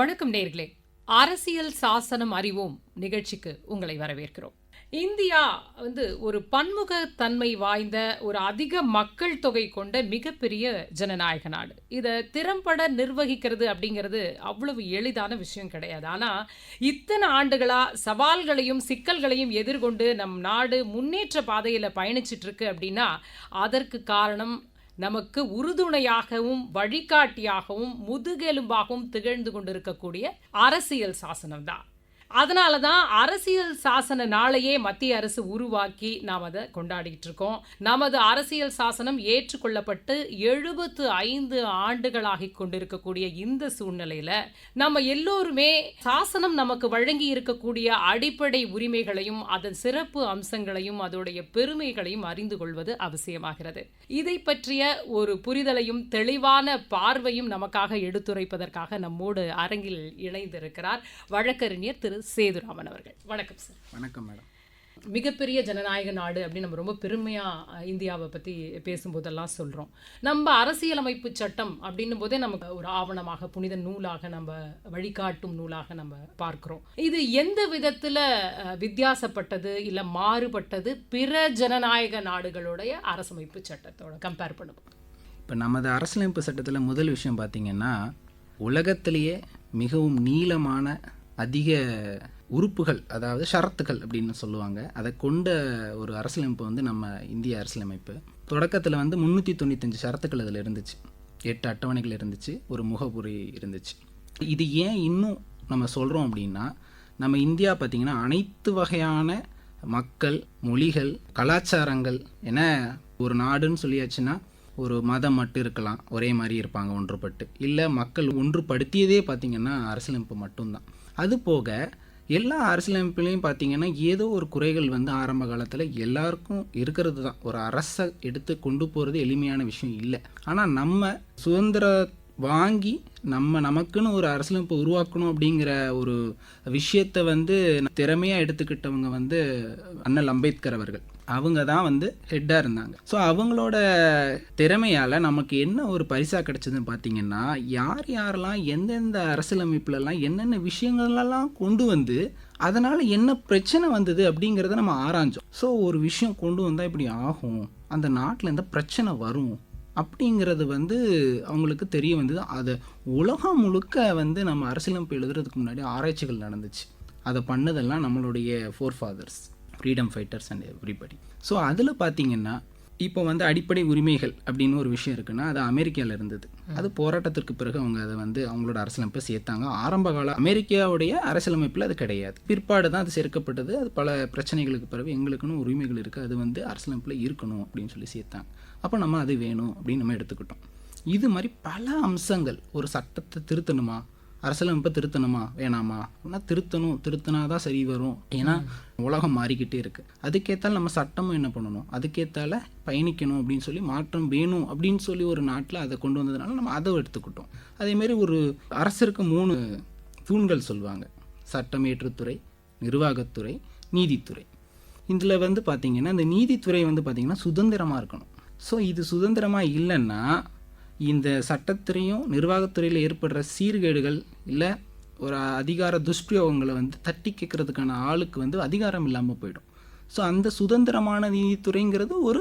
வணக்கம் நேர்களே. அரசியல் சாசனம் அறிவோம் நிகழ்ச்சிக்கு உங்களை வரவேற்கிறோம். இந்தியா வந்து ஒரு பன்முகத்தன்மை வாய்ந்த ஒரு அதிக மக்கள் தொகை கொண்ட மிகப்பெரிய ஜனநாயக நாடு. இதை திறம்பட நிர்வகிக்கிறது அப்படிங்கிறது அவ்வளவு எளிதான விஷயம் கிடையாது. ஆனால் இத்தனை ஆண்டுகளாக சவால்களையும் சிக்கல்களையும் எதிர்கொண்டு நம் நாடு முன்னேற்ற பாதையில் பயணிச்சிட்ருக்கு அப்படின்னா அதற்கு காரணம் நமக்கு உறுதுணையாகவும் வழிகாட்டியாகவும் முதுகெலும்பாகவும் திகழ்ந்து கொண்டிருக்கக்கூடிய அரசியல் சாசனம் தான் அதனால தான் அரசியல் சாசன நாளையே மத்திய அரசு உருவாக்கி நாம் அதை கொண்டாடிட்டு இருக்கோம். நமது அரசியல் சாசனம் ஏற்றுக்கொள்ளப்பட்டு எழுபத்து ஐந்து ஆண்டுகளாகி கொண்டிருக்கக்கூடிய இந்த சூழ்நிலையில நம்ம எல்லோருமே சாசனம் நமக்கு வழங்கி இருக்கக்கூடிய அடிப்படை உரிமைகளையும் அதன் சிறப்பு அம்சங்களையும் அதோடைய பெருமைகளையும் அறிந்து கொள்வது அவசியமாகிறது. இதை பற்றிய ஒரு புரிதலையும் தெளிவான பார்வையும் நமக்காக எடுத்துரைப்பதற்காக நம்மோடு அரங்கில் இணைந்திருக்கிறார் வழக்கறிஞர் திரு சேதுராமன் அவர்கள். வணக்கம் சார் வணக்கம் மேடம் மிகப்பெரிய ஜனநாயக நாடு அப்படின்னு நம்ம ரொம்ப பெருமையாக இந்தியாவை பற்றி பேசும்போதெல்லாம் சொல்கிறோம் நம்ம அரசியலமைப்பு சட்டம் அப்படின்னும் போதே நமக்கு ஒரு ஆவணமாக புனித நூலாக நம்ம வழிகாட்டும் நூலாக நம்ம பார்க்குறோம். இது எந்த விதத்தில் வித்தியாசப்பட்டது இல்லை மாறுபட்டது பிற ஜனநாயக நாடுகளுடைய அரசமைப்பு சட்டத்தோட கம்பேர் பண்ணுவோம். இப்போ நமது அரசியலமைப்பு சட்டத்தில் முதல் விஷயம் பார்த்தீங்கன்னா உலகத்திலேயே மிகவும் நீளமான அதிக உறுப்புகள் அதாவது ஷரத்துகள் அப்படின்னு சொல்லுவாங்க. அதை கொண்ட ஒரு அரசியலமைப்பு வந்து நம்ம இந்திய அரசியலமைப்பு. தொடக்கத்தில் வந்து முந்நூற்றி தொண்ணூத்தஞ்சு ஷரத்துக்கள் அதில் இருந்துச்சு. எட்டு அட்டவணைகள் இருந்துச்சு ஒரு முகப்புரி இருந்துச்சு. இது ஏன் இன்னும் நம்ம சொல்கிறோம் அப்படின்னா நம்ம இந்தியா பார்த்திங்கன்னா அனைத்து வகையான மக்கள் மொழிகள் கலாச்சாரங்கள் என ஒரு நாடுன்னு சொல்லியாச்சுன்னா ஒரு மதம் மட்டும் இருக்கலாம் ஒரே மாதிரி இருப்பாங்க ஒன்றுபட்டு. இல்லை மக்கள் ஒன்றுபடுத்தியதே பார்த்திங்கன்னா அரசியலமைப்பு மட்டும்தான். அது போக எல்லா அரசியலமைப்புலேயும் பார்த்தீங்கன்னா ஏதோ ஒரு குறைகள் வந்து ஆரம்ப காலத்தில் எல்லாருக்கும் இருக்கிறது தான். ஒரு அரசை எடுத்து கொண்டு போகிறது எளிமையான விஷயம் இல்லை. ஆனால் நம்ம சுதந்திர வாங்கி நம்ம நமக்குன்னு ஒரு அரசியலமைப்பு உருவாக்கணும் அப்படிங்கிற ஒரு விஷயத்தை வந்து திறமையாக எடுத்துக்கிட்டவங்க வந்து அண்ணல் அம்பேத்கர் அவர்கள். அவங்க தான் வந்து ஹெட்டாக இருந்தாங்க. ஸோ அவங்களோட திறமையால் நமக்கு என்ன ஒரு பரிசாக கிடைச்சதுன்னு பார்த்தீங்கன்னா யார் யாரெல்லாம் எந்தெந்த அரசியலமைப்புலலாம் என்னென்ன விஷயங்கள்லாம் கொண்டு வந்து அதனால் என்ன பிரச்சனை வந்தது அப்படிங்கிறத நம்ம ஆராய்ஞ்சோம். ஸோ ஒரு விஷயம் கொண்டு வந்தால் இப்படி ஆகும் அந்த நாட்டில் இந்த பிரச்சனை வரும் அப்படிங்கிறது வந்து அவங்களுக்கு தெரிய வந்தது. அதை உலகம் முழுக்க வந்து நம்ம அரசியலமைப்பு எழுதுறதுக்கு முன்னாடி ஆராய்ச்சிகள் நடந்துச்சு. அதை பண்ணதெல்லாம் நம்மளுடைய forefathers freedom fighters and everybody so அதில் பார்த்தீங்கன்னா இப்போ வந்து அடிப்படை உரிமைகள் அப்படின்னு ஒரு விஷயம் இருக்குன்னா அது அமெரிக்காவில் இருந்தது. அது போராட்டத்திற்கு பிறகு அவங்க அதை வந்து அவங்களோட அரசியலமைப்பை சேர்த்தாங்க. ஆரம்ப கால அமெரிக்காவுடைய அரசியலமைப்பில் அது கிடையாது. பிற்பாடு தான் அது சேர்க்கப்பட்டது. அது பல பிரச்சனைகளுக்கு பிறகு எங்களுக்குன்னு உரிமைகள் இருக்குது அது வந்து அரசியலமைப்பில் இருக்கணும் அப்படின்னு சொல்லி சேர்த்தாங்க. அப்போ நம்ம அது வேணும் அப்படின்னு நம்ம எடுத்துக்கிட்டோம். இது மாதிரி பல அம்சங்கள் ஒரு சட்டத்தை திருத்தணுமா? அரசியலமைப்பை திருத்தணுமா? வேணாமா? அப்படின்னா திருத்தணும். திருத்தினா தான் சரி வரும். ஏன்னா உலகம் மாறிக்கிட்டே இருக்குது அதுக்கேற்றால நம்ம சட்டமும் என்ன பண்ணணும்? அதுக்கேற்றால பயணிக்கணும் அப்படின்னு சொல்லி மாற்றம் வேணும் அப்படின்னு சொல்லி ஒரு நாட்டில் அதை கொண்டு வந்ததுனால நம்ம அதை எடுத்துக்கிட்டோம். அதேமாரி ஒரு அரசருக்கு மூணு தூண்கள் சொல்லுவாங்க. சட்டமேற்றுத்துறை நிர்வாகத்துறை நீதித்துறை. இதில் வந்து பார்த்திங்கன்னா இந்த நீதித்துறை வந்து பார்த்திங்கன்னா சுதந்திரமாக இருக்கணும். ஸோ இது சுதந்திரமாக இல்லைன்னா இந்த சட்டத்துறையும் நிர்வாகத்துறையில் ஏற்படுற சீர்கேடுகள் இல்லை ஒரு அதிகார துஷ்பிரயோகங்களை வந்து தட்டி கேட்கறதுக்கான ஆளுக்கு வந்து அதிகாரம் இல்லாமல் போயிடும். ஸோ அந்த சுதந்திரமான நீதித்துறைங்கிறது ஒரு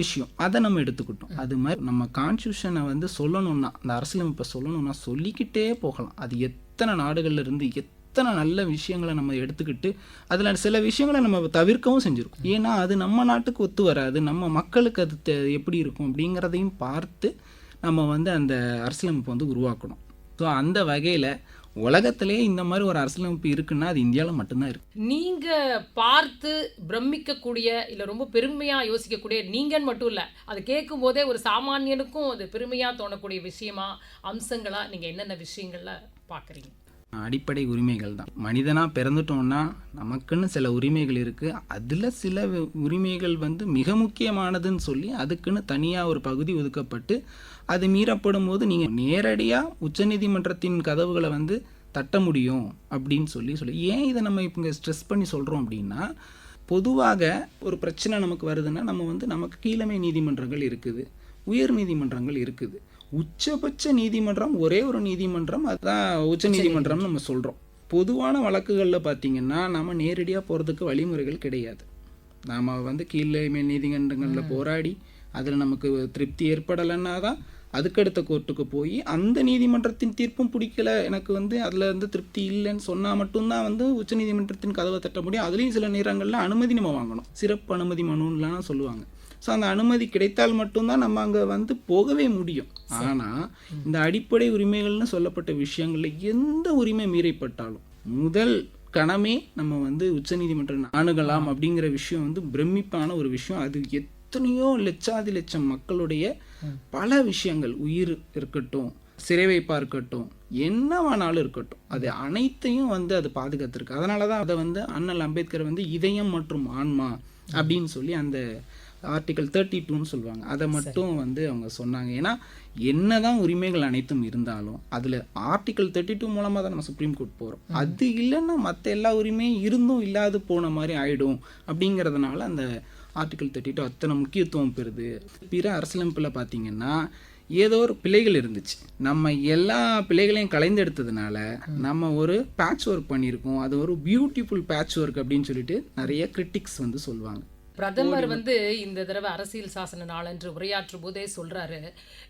விஷயம். அதை நம்ம எடுத்துக்கிட்டோம். அது மாதிரி நம்ம கான்ஸ்டியூஷனை வந்து சொல்லணும்னா அந்த அரசியலமைப்பை சொல்லணும்னா சொல்லிக்கிட்டே போகலாம். அது எத்தனை நாடுகளில் இருந்து எத்தனை நல்ல விஷயங்களை நம்ம எடுத்துக்கிட்டு அதில் சில விஷயங்களை நம்ம தவிர்க்கவும் செஞ்சுருக்கோம். ஏன்னா அது நம்ம நாட்டுக்கு ஒத்து வராது. நம்ம மக்களுக்கு அது எப்படி இருக்கும் அப்படிங்கிறதையும் பார்த்து நம்ம வந்து அந்த அரசியலமைப்பு வந்து உருவாக்கணும். ஸோ அந்த வகையில் உலகத்திலே இந்த மாதிரி ஒரு அரசியலமைப்பு இருக்குன்னா அது இந்தியாவில் மட்டும்தான் இருக்கு. நீங்க பார்த்து பிரமிக்கக்கூடிய இல்லை ரொம்ப பெருமையா யோசிக்கக்கூடிய நீங்கன்னு மட்டும் இல்லை அது கேட்கும் போதே ஒரு சாமானியனுக்கும் அது பெருமையா தோணக்கூடிய விஷயமா அம்சங்களா நீங்க என்னென்ன விஷயங்கள்ல பார்க்குறீங்க அடிப்படை உரிமைகள் தான். மனிதனாக பிறந்துட்டோம்னா நமக்குன்னு சில உரிமைகள் இருக்குது அதில் சில உரிமைகள் வந்து மிக முக்கியமானதுன்னு சொல்லி அதுக்குன்னு தனியாக ஒரு பகுதி ஒதுக்கப்பட்டு அது மீறப்படும் போது நீங்கள் நேரடியாக உச்சநீதிமன்றத்தின் கதவுகளை வந்து தட்ட முடியும் அப்படின்னு சொல்லி சொல்லி ஏன் இதை நம்ம இப்போ இங்கே ஸ்ட்ரெஸ் பண்ணி சொல்கிறோம் அப்படின்னா பொதுவாக ஒரு பிரச்சனை நமக்கு வருதுன்னா நம்ம வந்து நமக்கு கீழமை நீதிமன்றங்கள் இருக்குது உயர் நீதிமன்றங்கள் இருக்குது. உச்சபட்ச நீதிமன்றம் ஒரே ஒரு நீதிமன்றம் அதுதான் உச்ச நீதிமன்றம் நம்ம சொல்கிறோம் பொதுவான வழக்குகளில் பார்த்தீங்கன்னா நம்ம நேரடியாக போகிறதுக்கு வழிமுறைகள் கிடையாது. நாம் வந்து கீழே மேல் நீதிமன்றங்களில் போராடி அதில் நமக்கு திருப்தி ஏற்படலைன்னா தான் அதுக்கடுத்த கோர்ட்டுக்கு போய் அந்த நீதிமன்றத்தின் தீர்ப்பும் பிடிக்கல. எனக்கு வந்து அதில் வந்து திருப்தி இல்லைன்னு சொன்னால் மட்டும்தான் வந்து உச்சநீதிமன்றத்தின் கதவை தட்ட முடியும். அதுலேயும் சில நேரங்களில் அனுமதி நம்ம வாங்கணும். சிறப்பு அனுமதி மனுன்னுலாம் சொல்லுவாங்க. ஸோ அந்த அனுமதி கிடைத்தால் மட்டும்தான் நம்ம அங்கே வந்து போகவே முடியும். ஆனால் இந்த அடிப்படை உரிமைகள்னு சொல்லப்பட்ட விஷயங்களில் எந்த உரிமை மீறப்பட்டாலும் முதல் கணமே நம்ம வந்து உச்சநீதிமன்றம் அணுகலாம் அப்படிங்கிற விஷயம் வந்து பிரமிப்பான ஒரு விஷயம். அது எத்தனையோ லட்சாதி லட்சம் மக்களுடைய பல விஷயங்கள். உயிர் இருக்கட்டும் சிறை வைப்பா இருக்கட்டும் என்னவானாலும் இருக்கட்டும். அது அனைத்தையும் வந்து அது பாதுகாத்திருக்கு. அதனால தான் அதை வந்து அண்ணல் அம்பேத்கர் வந்து இதயம் மற்றும் ஆன்மா அப்படின்னு சொல்லி அந்த ஆர்டிகல் தேர்ட்டி டூன்னு சொல்லுவாங்க. அதை மட்டும் வந்து அவங்க சொன்னாங்க. ஏன்னா என்னதான் உரிமைகள் அனைத்தும் இருந்தாலும் அதில் ஆர்டிகல் தேர்ட்டி டூ மூலமாக தான் நம்ம சுப்ரீம் கோர்ட் போகிறோம் அது இல்லைன்னா மற்ற எல்லா உரிமையும் இருந்தும் இல்லாது போன மாதிரி ஆயிடும். அப்படிங்கிறதுனால அந்த ஆர்டிகல் தேர்ட்டி டூ அத்தனை முக்கியத்துவம் பெறுது. பிற அரசியலமைப்பில் பார்த்தீங்கன்னா ஏதோ ஒரு பிழைகள் இருந்துச்சு. நம்ம எல்லா பிழைகளையும் கலைந்தெடுத்ததுனால நம்ம ஒரு பேட்ச் ஒர்க் பண்ணியிருக்கோம். அது ஒரு பியூட்டிஃபுல் பேட்ச் ஒர்க் அப்படின்னு சொல்லிட்டு நிறைய கிரிட்டிக்ஸ் வந்து சொல்லுவாங்க. பிரதமர் வந்து இந்த தடவை அரசியல் சாசன நாளன்று உரையாற்றும் போதே சொல்றாரு.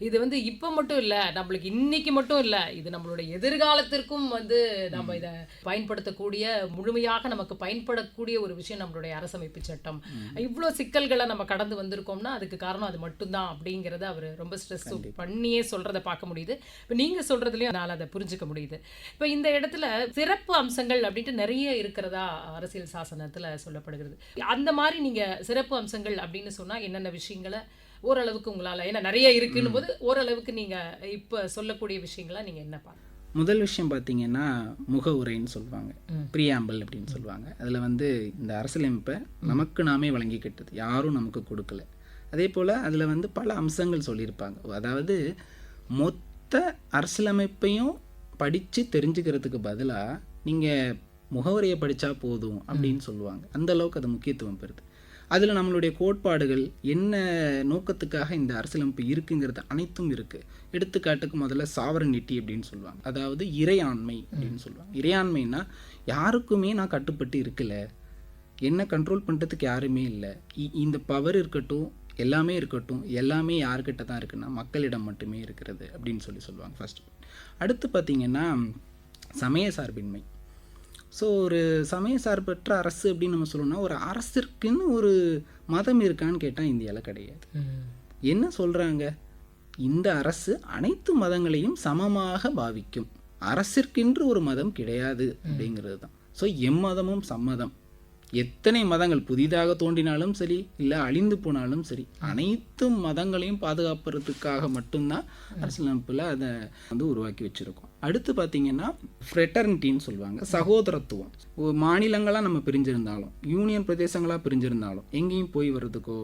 இது வந்து இப்ப மட்டும் இல்ல நம்மளுக்கு இன்னைக்கு மட்டும் இல்ல இது நம்மளுடைய எதிர்காலத்திற்கும் வந்து நம்ம இதை பயன்படுத்தக்கூடிய முழுமையாக நமக்கு பயன்படக்கூடிய ஒரு விஷயம் நம்மளுடைய அரசமைப்பு சட்டம். இவ்வளோ சிக்கல்களை நம்ம கடந்து வந்திருக்கோம்னா அதுக்கு காரணம் அது மட்டும்தான் அப்படிங்கறத அவர் ரொம்ப ஸ்ட்ரெஸ் பண்ணியே சொல்றதை பார்க்க முடியுது. இப்போ நீங்க சொல்றதுலயும் என்னால் அதை புரிஞ்சுக்க முடியுது. இப்போ இந்த இடத்துல சிறப்பு அம்சங்கள் அப்படின்ட்டு நிறைய இருக்கிறதா அரசியல் சாசனத்துல சொல்லப்படுகிறது. அந்த மாதிரி நீங்க சிறப்பு அம்சங்கள் அப்படின்னு சொன்னா என்னென்ன விஷயங்களை ஓரளவுக்கு உங்களால ஏன்னா நிறைய இருக்குன்னு போது ஓரளவுக்கு நீங்க இப்ப சொல்லக்கூடிய விஷயங்களை நீங்க என்ன பாருங்க முதல் விஷயம் பார்த்தீங்கன்னா முகவுரைன்னு சொல்லுவாங்க. ப்ரியாம்பல் அப்படின்னு சொல்லுவாங்க. அதில் வந்து இந்த அரசியலமைப்பை நமக்கு நாமே வழங்கிக்கிட்டது. யாரும் நமக்கு கொடுக்கல. அதே போல் அதில் வந்து பல அம்சங்கள் சொல்லியிருப்பாங்க. அதாவது மொத்த அரசியலமைப்பையும் படித்து தெரிஞ்சுக்கிறதுக்கு பதிலாக நீங்கள் முகவரியை படித்தா போதும் அப்படின்னு சொல்லுவாங்க. அந்த அளவுக்கு அது முக்கியத்துவம் பெறுது. அதில் நம்மளுடைய கோட்பாடுகள் என்ன நோக்கத்துக்காக இந்த அரசியலமைப்பு இருக்குங்கிறது அனைத்தும் இருக்குது எடுத்துக்காட்டுக்கு முதல்ல சாவரனிட்டி அப்படின்னு சொல்லுவாங்க. அதாவது இறையாண்மை அப்படின்னு சொல்லுவாங்க. இறையாண்மைன்னா யாருக்குமே நான் கட்டுப்பட்டு இருக்கல. என்ன கண்ட்ரோல் பண்ணுறதுக்கு யாருமே இல்லை. இந்த பவர் இருக்கட்டும் எல்லாமே இருக்கட்டும் எல்லாமே யார்கிட்ட தான் இருக்குன்னா மக்களிடம் மட்டுமே இருக்கிறது அப்படின்னு சொல்லி சொல்லுவாங்க ஃபர்ஸ்ட் அடுத்து பார்த்தீங்கன்னா சமய சார்பின்மை. ஸோ ஒரு சமய சார்பற்ற அரசு அப்படின்னு நம்ம சொல்லணும்னா ஒரு அரசிற்குன்னு ஒரு மதம் இருக்கான்னு கேட்டால் இந்தியாவில் கிடையாது. என்ன சொல்கிறாங்க இந்த அரசு அனைத்து மதங்களையும் சமமாக பாவிக்கும். அரசிற்கென்று ஒரு மதம் கிடையாது அப்படிங்கிறது தான். ஸோ எம்மதமும் சம்மதம். எத்தனை மதங்கள் புதிதாக தோன்றினாலும் சரி இல்லை அழிந்து போனாலும் சரி அனைத்து மதங்களையும் பாதுகாப்புறதுக்காக மட்டும்தான் அரசியலமைப்பில் அதை வந்து உருவாக்கி வச்சுருக்கோம். அடுத்து பார்த்தீங்கன்னா ஃப்ரெட்டர்னிட்டின்னு சொல்லுவாங்க சகோதரத்துவம். மாநிலங்களாக நம்ம பிரிஞ்சிருந்தாலும் யூனியன் பிரதேசங்களாக பிரிஞ்சிருந்தாலும் எங்கேயும் போய் வர்றதுக்கோ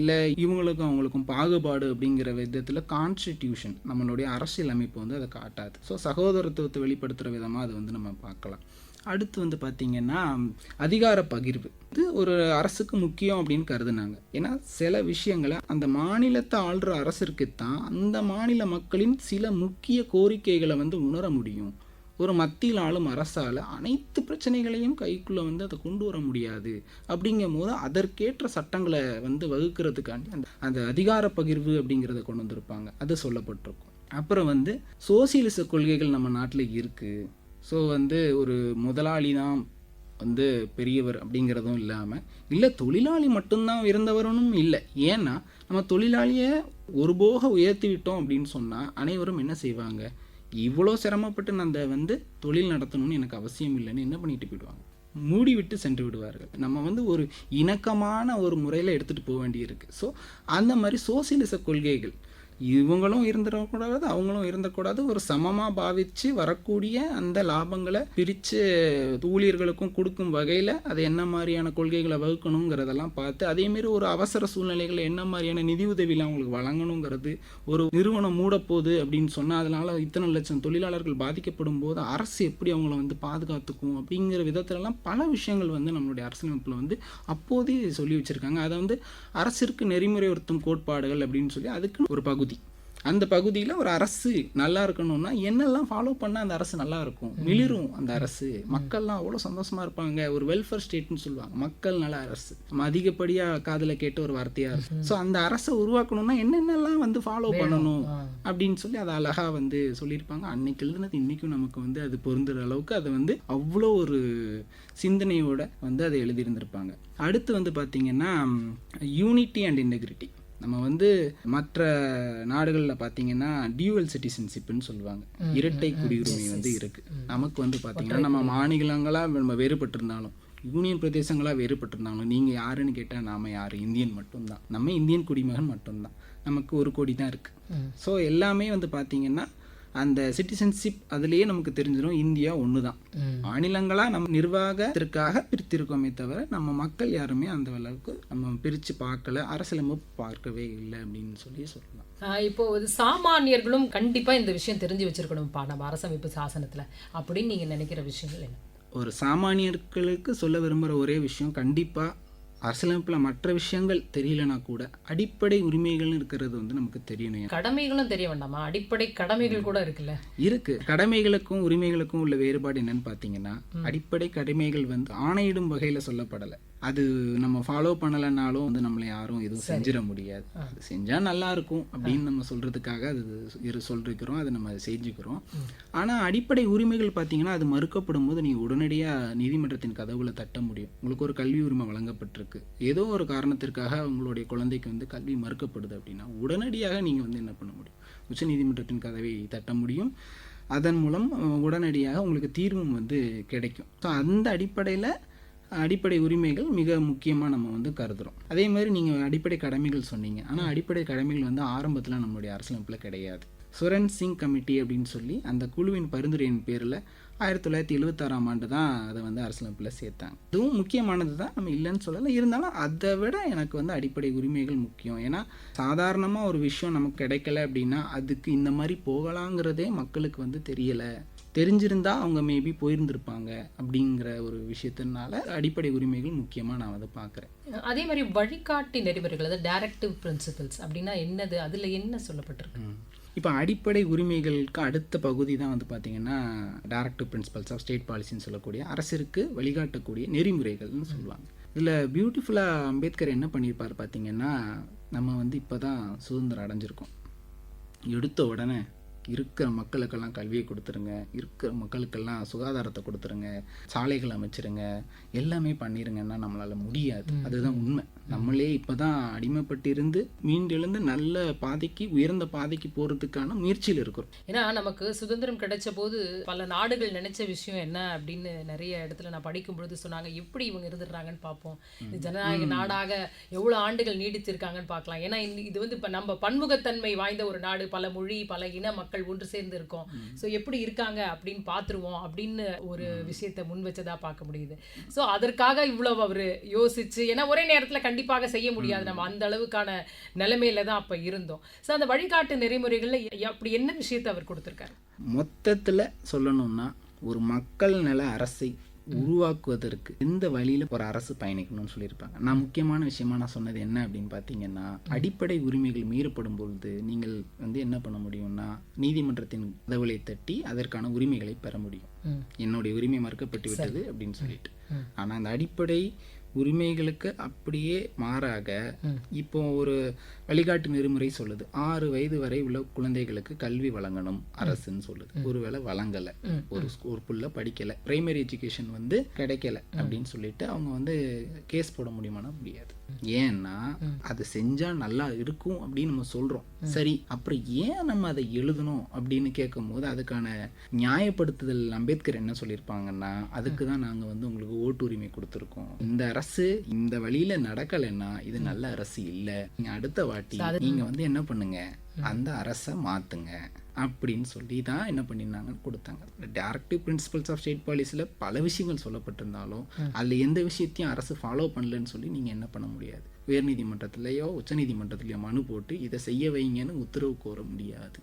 இல்லை இவங்களுக்கும் அவங்களுக்கும் பாகுபாடு அப்படிங்கிற விதத்தில் கான்ஸ்டிடியூஷன் நம்மளுடைய அரசியல் அமைப்பு வந்து அதை காட்டாது. ஸோ சகோதரத்துவத்தை வெளிப்படுத்துகிற விதமாக அதை வந்து நம்ம பார்க்கலாம். அடுத்து வந்து பார்த்திங்கன்னா அதிகார பகிர்வு. இது ஒரு அரசுக்கு முக்கியம் அப்படின்னு கருதுனாங்க. ஏன்னா சில விஷயங்களை அந்த மாநிலத்தை ஆள்ற அரசிற்கு தான் அந்த மாநில மக்களின் சில முக்கிய கோரிக்கைகளை வந்து உணர முடியும். ஒரு மத்தியில் ஆளும் அரசால் அனைத்து பிரச்சனைகளையும் கைக்குள்ளே வந்து அதை கொண்டு வர முடியாது. அப்படிங்கும் போது அதற்கேற்ற சட்டங்களை வந்து வகுக்கிறதுக்காண்டி அந்த அந்த அதிகார பகிர்வு அப்படிங்கிறத கொண்டு வந்திருப்பாங்க. அது சொல்லப்பட்டிருக்கும். அப்புறம் வந்து சோசியலிச கொள்கைகள் நம்ம நாட்டில் இருக்குது ஸோ வந்து ஒரு முதலாளி தான் வந்து பெரியவர் அப்படிங்கிறதும் இல்லாமல் இல்லை தொழிலாளி மட்டும்தான் இருந்தவரும் இல்லை. ஏன்னா நம்ம தொழிலாளியை ஒரு போக உயர்த்தி விட்டோம் அப்படின்னு சொன்னால் அனைவரும் என்ன செய்வாங்க? இவ்வளோ சிரமப்பட்டு நான் அந்த வந்து தொழில் நடத்தணும்னு எனக்கு அவசியம் இல்லைன்னு என்ன பண்ணிட்டு போயிடுவாங்க? மூடிவிட்டு சென்று விடுவார்கள். நம்ம வந்து ஒரு இணக்கமான ஒரு முறையில் எடுத்துகிட்டு போக வேண்டியிருக்கு. ஸோ அந்த மாதிரி சோசியலிச கொள்கைகள் இவங்களும் இருந்துடக்கூடாது அவங்களும் இருந்தக்கூடாது. ஒரு சமமாக பாவித்து வரக்கூடிய அந்த லாபங்களை பிரித்து ஊழியர்களுக்கும் கொடுக்கும் வகையில் அது என்ன மாதிரியான கொள்கைகளை வகுக்கணுங்கிறதெல்லாம் பார்த்து அதேமாரி ஒரு அவசர சூழ்நிலைகளை என்ன மாதிரியான நிதி உதவியில் அவங்களுக்கு வழங்கணுங்கிறது ஒரு நிறுவனம் மூடப்போகுது அப்படின்னு சொன்னால் அதனால் இத்தனை லட்சம் தொழிலாளர்கள் பாதிக்கப்படும் போது அரசு எப்படி அவங்கள வந்து பாதுகாத்துக்கும் அப்படிங்கிற விதத்துலலாம் பல விஷயங்கள் வந்து நம்மளுடைய அரசியலமைப்பில் வந்து அப்போதே சொல்லி வச்சுருக்காங்க. அதை வந்து அரசிற்கு நெறிமுறை உறுத்தும் கோட்பாடுகள் அப்படின்னு சொல்லி அதுக்கு ஒரு பகுதி அந்த பகுதியில் ஒரு அரசு நல்லா இருக்கணும்னா என்னெல்லாம் ஃபாலோ பண்ணால் அந்த அரசு நல்லா இருக்கும்? மிளிரும் அந்த அரசு. மக்கள்லாம் அவ்வளோ சந்தோஷமா இருப்பாங்க. ஒரு வெல்ஃபேர் ஸ்டேட்னு சொல்லுவாங்க. மக்கள் நல அரசு. நம்ம அதிகப்படியாக காதில் கேட்ட ஒரு வார்த்தையாக இருக்கும். ஸோ அந்த அரசை உருவாக்கணும்னா என்னென்னலாம் வந்து ஃபாலோ பண்ணணும் அப்படின்னு சொல்லி அதை அழகா வந்து சொல்லியிருப்பாங்க. அன்னைக்கு எழுதுனது இன்னைக்கும் நமக்கு வந்து அது பொருந்துற அளவுக்கு அதை வந்து அவ்வளோ ஒரு சிந்தனையோட வந்து அதை எழுதியிருந்திருப்பாங்க. அடுத்து வந்து பார்த்தீங்கன்னா யூனிட்டி அண்ட் இன்டெகிரிட்டி நம்ம வந்து மற்ற நாடுகளில் பார்த்தீங்கன்னா டியூவல் சிட்டிசன்ஷிப்னு சொல்லுவாங்க. இரட்டை குடியுரிமை வந்து இருக்கு. நமக்கு வந்து பார்த்தீங்கன்னா நம்ம மாநிலங்களாக நம்ம வேறுபட்டிருந்தாலும் யூனியன் பிரதேசங்களாக வேறுபட்டிருந்தாலும் நீங்கள் யாருன்னு கேட்டால் நாம யார்? இந்தியன் மட்டும்தான். நம்ம இந்தியன் குடிமகன் மட்டும்தான். நமக்கு ஒரு கோடி தான் இருக்குது ஸோ எல்லாமே வந்து பார்த்தீங்கன்னா அந்த சிட்டிசன்ஷிப் அதுலேயே நமக்கு தெரிஞ்சிடும் இந்தியா ஒன்று தான் மாநிலங்களாக நம்ம நிர்வாகத்திற்காக பிரித்திருக்கோமே தவிர நம்ம மக்கள் யாருமே அந்த அளவுக்கு நம்ம பிரித்து பார்க்கல அரசியலமைப்பு பார்க்கவே இல்லை அப்படின்னு சொல்லி சொல்லலாம். இப்போ இது சாமானியர்களும் கண்டிப்பா இந்த விஷயம் தெரிஞ்சு வச்சிருக்கணும்ப்பா நம்ம அரசமைப்பு சாசனத்துல. அப்படின்னு நீங்க நினைக்கிற விஷயங்கள் என்ன? ஒரு சாமானியர்களுக்கு சொல்ல விரும்புகிற ஒரே விஷயம் கண்டிப்பாக அரசியலமைப்பில் மற்ற விஷயங்கள் தெரியலனா கூட அடிப்படை உரிமைகள்னு இருக்கிறது வந்து நமக்கு தெரியணும் கடமைகளும் தெரிய வேண்டாமா? அடிப்படை கடமைகள் கூட இருக்குல்ல. இருக்கு. கடமைகளுக்கும் உரிமைகளுக்கும் உள்ள வேறுபாடு என்னன்னு பார்த்தீங்கன்னா அடிப்படை கடமைகள் வந்து ஆணையிடும் வகையில் சொல்லப்படலை. அது நம்ம ஃபாலோ பண்ணலைனாலும் வந்து நம்மளை யாரும் எதுவும் செஞ்சிட முடியாது. அது செஞ்சால் நல்லா இருக்கும் அப்படின்னு நம்ம சொல்றதுக்காக அது சொல்லிருக்கிறோம் அதை நம்ம செஞ்சுக்கிறோம். ஆனால் அடிப்படை உரிமைகள் பார்த்தீங்கன்னா அது மறுக்கப்படும் போது நீங்கள் உடனடியாக நீதிமன்றத்தின் கதவுல தட்ட முடியும். உங்களுக்கு ஒரு கல்வி உரிமை வழங்கப்பட்டிருக்கு. ஏதோ ஒரு காரணத்திற்காக உங்களுடைய குழந்தைக்கு வந்து கல்வி மறுக்கப்படுது அப்படின்னா உடனடியாக நீங்கள் வந்து என்ன பண்ண முடியும்? உச்சநீதிமன்றத்தின் கதவை தட்ட முடியும். அதன் மூலம் உடனடியாக உங்களுக்கு தீர்வும் வந்து கிடைக்கும். ஸோ அந்த அடிப்படையில் அடிப்படை உரிமைகள் மிக முக்கியமாக நம்ம வந்து கருதுகிறோம் அதே மாதிரி நீங்கள் அடிப்படை கடமைகள் சொன்னீங்க. ஆனால் அடிப்படை கடமைகள் வந்து ஆரம்பத்தில் நம்மளுடைய அரசியலமைப்பில் கிடையாது. சுரன் சிங் கமிட்டி அப்படின்னு சொல்லி அந்த குழுவின் பரிந்துரையின் பேரில் ஆயிரத்தி தொள்ளாயிரத்தி எழுபத்தாறாம் ஆண்டு தான் அதை வந்து அரசியலமைப்பில் சேர்த்தாங்க. இதுவும் முக்கியமானது தான். நம்ம இல்லைன்னு சொல்லலை. இருந்தாலும் அதை விட எனக்கு வந்து அடிப்படை உரிமைகள் முக்கியம். ஏன்னா சாதாரணமாக ஒரு விஷயம் நமக்கு கிடைக்கல அப்படின்னா அதுக்கு இந்த மாதிரி போகலாங்கிறதே மக்களுக்கு வந்து தெரியலை. தெரிஞ்சிருந்தா அவங்க மேபி போயிருந்திருப்பாங்க அப்படிங்கிற ஒரு விஷயத்தினால அடிப்படை உரிமைகள் முக்கியமாக நான் வந்து பார்க்குறேன் அதே மாதிரி வழிகாட்டி நெறிமுறைகள் அதாவது டைரக்டிவ் பிரின்சிபல்ஸ் அப்படின்னா என்னது? அதுல என்ன சொல்லப்பட்டிருக்கு? இப்போ அடிப்படை உரிமைகளுக்கு அடுத்த பகுதி தான் வந்து பார்த்தீங்கன்னா டைரக்டிவ் பிரின்சிபல்ஸ் ஆஃப் ஸ்டேட் பாலிசின்னு சொல்லக்கூடிய அரசிற்கு வழிகாட்டக்கூடிய நெறிமுறைகள்னு சொல்லுவாங்க. இதில் பியூட்டிஃபுல்லாக அம்பேத்கர் என்ன பண்ணியிருப்பார் பார்த்தீங்கன்னா நம்ம வந்து இப்போ தான் சுதந்திரம் அடைஞ்சிருக்கோம். எடுத்த உடனே இருக்கிற மக்களுக்கெல்லாம் கல்வியை கொடுத்துருங்க இருக்கிற மக்களுக்கெல்லாம் சுகாதாரத்தை கொடுத்துருங்க சாலைகள் அமைச்சிருங்க எல்லாமே பண்ணிருங்கன்னா நம்மளால முடியாது. அதுதான் உண்மை. நம்மளே இப்போ தான் அடிமைப்பட்டிருந்து மீண்டெழுந்து நல்ல பாதைக்கு உயர்ந்த பாதைக்கு போகிறதுக்கான முயற்சியில் இருக்கிறோம். ஏன்னா நமக்கு சுதந்திரம் கிடைச்ச போது பல நாடுகள் நினைச்ச விஷயம் என்ன அப்படின்னு நிறைய இடத்துல நான் படிக்கும் பொழுது சொன்னாங்க. எப்படி இவங்க இருந்துடுறாங்கன்னு பார்ப்போம். ஜனநாயக நாடாக எவ்வளவு ஆண்டுகள் நீடித்திருக்காங்கன்னு பார்க்கலாம். ஏன்னா இது வந்து இப்ப நம்ம பன்முகத்தன்மை வாய்ந்த ஒரு நாடு. பல மொழி பல இன மக்கள் ஒன்று சேர்ந்து இருக்கோம். சோ எப்படி இருக்காங்க அப்படின்னு பார்த்துருவோம் அப்படின்னு ஒரு விஷயத்தை முன் வச்சதா பார்க்க முடியுது. சோ அதற்காக இவ்வளவு அவரு யோசிச்சு ஏன்னா ஒரே நேரத்துல கண்டிப்பாக செய்ய முடியாது. நம்ம அந்த அளவுக்கான நிலைமையில தான் அப்ப இருந்தோம். சோ அந்த வழிகாட்டு நெறிமுறைகள்ல அப்படி என்ன விஷயத்தை அவர் கொடுத்திருக்காரு? மொத்தத்தில் சொல்லணும்னா ஒரு மக்கள் நல அரசை உருவாக்குவதற்கு எந்த வழியில் ஒரு அரசு பயணிக்கணும்னு சொல்லியிருப்பாங்க. நான் முக்கியமான விஷயமா நான் சொன்னது என்ன அப்படின்னு பார்த்தீங்கன்னா அடிப்படை உரிமைகள் மீறப்படும் பொழுது நீங்கள் வந்து என்ன பண்ண முடியும்னா நீதிமன்றத்தின் கதவுகளை தட்டி அதற்கான உரிமைகளை பெற முடியும். என்னுடைய உரிமை மறுக்கப்பட்டு விட்டது அப்படின்னு சொல்லிட்டு. ஆனால் அந்த அடிப்படை உரிமைகளுக்கு அப்படியே மாறாக இப்போ ஒரு வழிகாட்டு நெறிமுறை சொல்லுது. ஆறு வயது வரை உள்ள குழந்தைகளுக்கு கல்வி வழங்கணும் அரசுன்னு சொல்லுது. ஒருவேளை வழங்கலை. ஒரு ஒரு புள்ள படிக்கல. பிரைமரி எஜுகேஷன் வந்து கிடைக்கல அப்படின்னு சொல்லிட்டு அவங்க வந்து கேஸ் போட முடியுமானா முடியாது. ஏன்னா அது செஞ்சா நல்லா இருக்கும் அப்படின்னு நம்ம சொல்றோம். சரி அப்புறம் ஏன் நம்ம அதை எழுதணும் அப்படின்னு கேட்கும்போது அதுக்கான நியாயப்படுத்துதல் அம்பேத்கர் என்ன சொல்லியிருப்பாங்கன்னா அதுக்கு தான் நாங்க வந்து உங்களுக்கு ஓட்டுரிமை கொடுத்துருக்கோம். இந்த அரசு இந்த வழியில நடக்கலைன்னா இது நல்ல அரசு இல்ல. நீங்க அடுத்த வாட்டி நீங்க வந்து என்ன பண்ணுங்க? அந்த அரசை மாத்துங்க. அப்படின்னு சொல்லி தான் என்ன பண்ணியிருந்தாங்க கொடுத்தாங்க. டைரக்டிவ் பிரின்சிபல்ஸ் ஆஃப் ஸ்டேட் பாலிசியில் பல விஷயங்கள் சொல்லப்பட்டிருந்தாலும் அதில் எந்த விஷயத்தையும் அரசு ஃபாலோ பண்ணலன்னு சொல்லி நீங்கள் என்ன பண்ண முடியாது. உயர்நீதிமன்றத்திலேயோ உச்சநீதிமன்றத்திலேயோ மனு போட்டு இதை செய்ய வைங்கன்னு உத்தரவு கோர முடியாது.